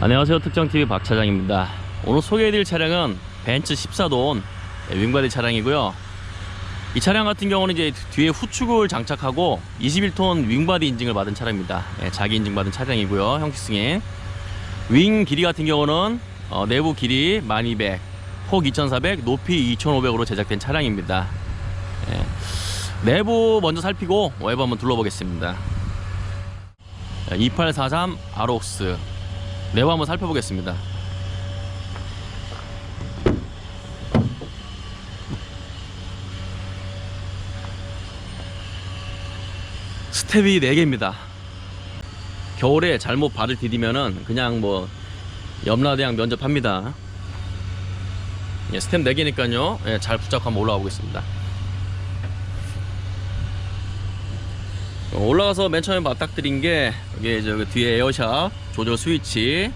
안녕하세요. 특정TV 박 차장입니다. 오늘 소개해드릴 차량은 벤츠 14돈 윙바디 차량이고요. 이 차량 같은 경우는 이제 뒤에 후축을 장착하고 21톤 윙바디 인증을 받은 차량입니다. 예, 자기 인증 받은 차량이고요. 형식 승인 윙 길이 같은 경우는 어, 내부 길이 1200 폭 2400 높이 2500으로 제작된 차량입니다. 예, 내부 먼저 살피고 외부 한번 둘러보겠습니다 2843 아록스 내부 한번 살펴보겠습니다. 스텝이 4개입니다. 겨울에 잘못 발을 디디면은 그냥 뭐 염라대왕 면접합니다. 예, 스텝 4개니까요. 예, 잘 붙잡고 한번 올라가 보겠습니다. 올라가서 맨 처음에 맞닥뜨린 게 여기 저 뒤에 에어샵 조절 스위치.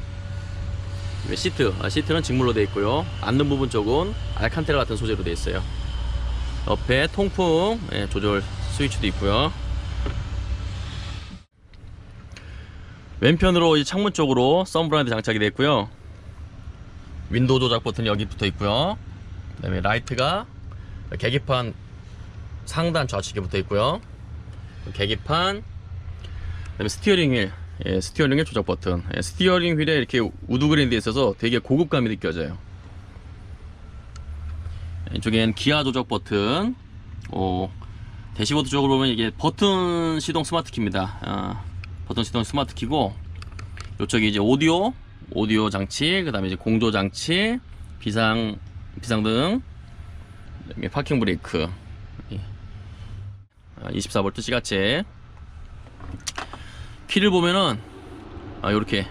시트. 아, 시트는 직물로 되어 있고요. 앉는 부분 쪽은 알칸테라 같은 소재로 되어 있어요. 옆에 통풍 예, 조절 스위치도 있고요. 왼편으로 이 창문 쪽으로 썬브라이드 장착이 되어 있고요. 윈도우 조작 버튼이 여기 붙어 있고요. 그 다음에 라이트가 계기판 상단 좌측에 붙어 있고요 계기판 그다음에 스티어링 휠. 예, 스티어링 휠 조작 버튼. 예, 스티어링 휠에 이렇게 우드 그랜드 있어서 되게 고급감이 느껴져요. 이쪽엔 기아 조작 버튼. 오, 대시보드 쪽으로 보면 이게 버튼 시동 스마트 키입니다. 아, 버튼 시동 스마트 키고 이쪽이 이제 오디오 오디오 장치 그 다음에 이제 공조 장치 비상 비상등 파킹 브레이크 24V 시가체 키를 보면은 아, 요렇게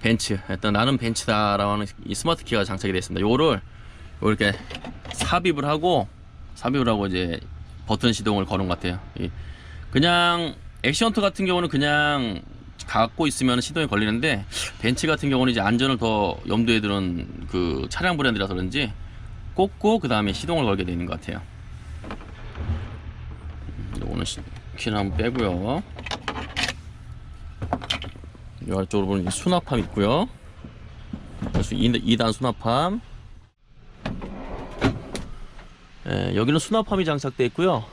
벤츠 일단 나는 벤츠다라고 하는 이 스마트 키가 장착이 되어 있습니다. 요거를 요렇게 삽입을 하고 삽입을 하고 이제 버튼 시동을 거는 것 같아요. 이 그냥 액션트 같은 경우는 그냥 갖고 있으면 시동이 걸리는데 벤츠 같은 경우는 이제 안전을 더 염두에 두는 그 차량 브랜드라서 그런지 꽂고 그 다음에 시동을 걸게 되는 것 같아요 시- 키는 한번 빼고요. 이 아래쪽으로 보면 수납함 있고요. 그래서 2단 수납함. 예, 여기는 수납함이 장착되어 있고요.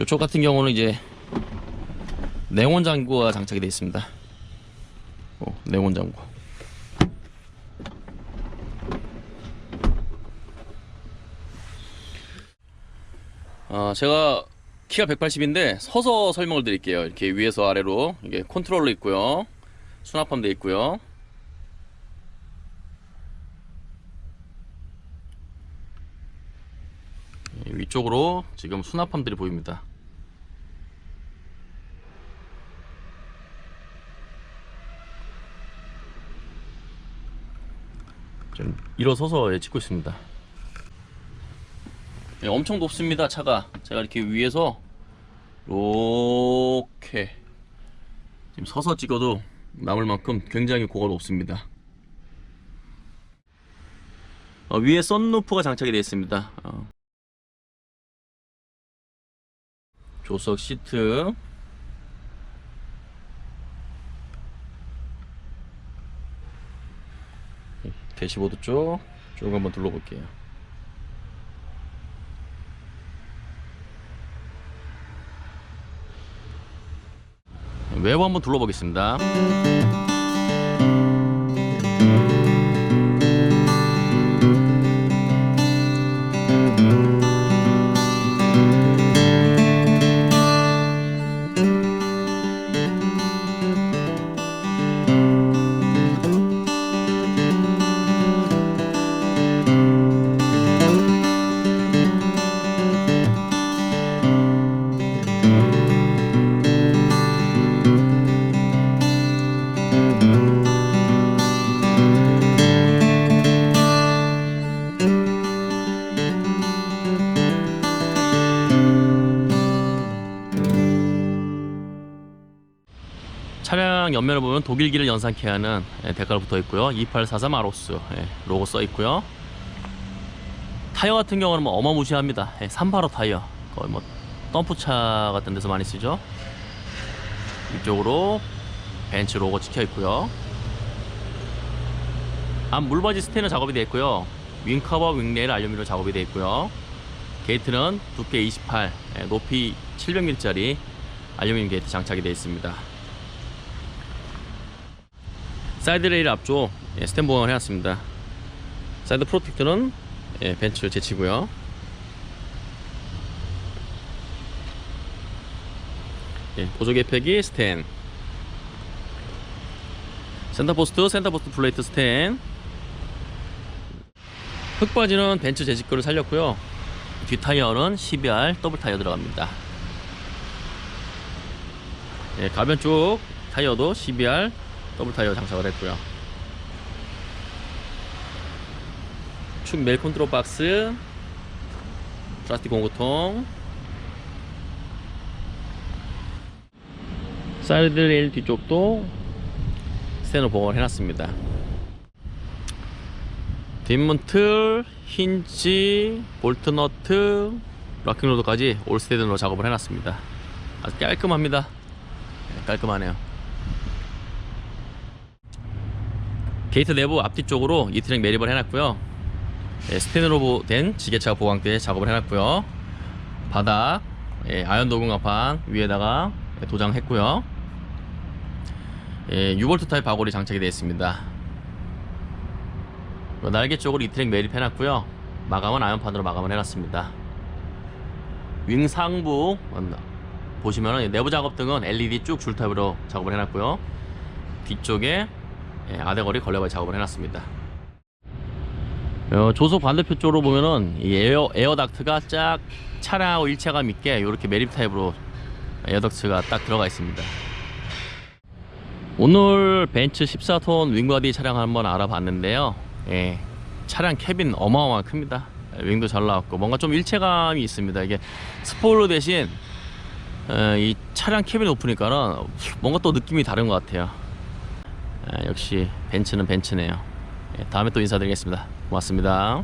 이쪽 같은 경우는 이제 냉온 장구가 장착이 되어 있습니다. 어, 냉온 장구. 어, 제가 키가 180인데 서서 설명을 드릴게요. 이렇게 위에서 아래로 이게 컨트롤러 있고요. 수납함도 있고요. 이 위쪽으로 지금 수납함들이 보입니다. 좀 일어서서 예, 찍고 있습니다. 예, 엄청 높습니다 차가. 제가 이렇게 위에서 이렇게 지금 서서 찍어도 남을 만큼 굉장히 고가 높습니다. 어, 위에 썬루프가 장착이 되어 있습니다. 어. 조석 시트. 대시보드 쪽. 쭉 한번 둘러볼게요 외부 한번 둘러보겠습니다. 옆면을 보면 독일기를 연상케 하는 예, 데칼 붙어 있고요. 2843 아로스 예, 로고 써 있고요. 타이어 같은 경우는 뭐 어마무시합니다. 예, 385 타이어 거의 뭐 덤프차 같은 데서 많이 쓰죠. 이쪽으로 벤츠 로고 찍혀 있고요. 앞 물바지 스테너 작업이 되어 있고요. 윙커버, 윙레일 알루미늄 작업이 되어 있고요. 게이트는 두께 28, 예, 높이 700mm짜리 알루미늄 게이트 장착이 되어 있습니다. 사이드 레일 앞쪽 예, 스탠 보강을 해놨습니다. 사이드 프로텍트는 예, 벤츠 제치고요. 예, 보조 개폐기 스탠. 센터 포스트, 센터 포스트 플레이트 스탠. 흙바지는 벤츠 제식 거를 살렸고요. 뒷 타이어는 12R 더블 타이어 들어갑니다. 예, 가변 쪽 타이어도 12R 더블 타이어 장착을 했고요. 축 멜 컨트롤 박스, 플라스틱 공구통, 사이드 레일 뒤쪽도 스테너 보강을 해놨습니다. 뒷문 틀, 힌지, 볼트 너트, 락킹로드까지 올 스테드로 작업을 해놨습니다. 아주 깔끔합니다. 네, 깔끔하네요. 게이트 내부 앞뒤 쪽으로 이트랙 매립을 해놨고요. 예, 스테너로 된 지게차 보강대 작업을 해놨고요. 바닥, 예, 아연 도금갑판 위에다가 도장했고요. 예, 6V 타입 바골이 장착이 되어 있습니다. 어, 날개 쪽으로 이트랙 매립해놨고요. 마감은 아연판으로 마감을 해놨습니다. 윙 상부 어, 보시면은 내부 작업 등은 LED 쭉 줄탑으로 작업을 해놨고요. 뒤쪽에 예, 아대거리 걸레바리 작업을 해놨습니다. 어, 조속 반대표 쪽으로 보면은 이 에어 에어 닥트가 쫙 차량하고 일체감 있게 이렇게 매립 타입으로 에어 닥트가 딱 들어가 있습니다. 오늘 벤츠 14톤 윙바디 차량 한번 알아봤는데요. 예, 차량 캐빈 어마어마하게 큽니다. 예, 윙도 잘 나왔고 뭔가 좀 일체감이 있습니다. 이게 스포일러 대신 어, 이 차량 캐빈 높으니까는 뭔가 또 느낌이 다른 것 같아요. 예, 역시 벤츠는 벤츠네요. 예, 다음에 또 인사드리겠습니다. 고맙습니다.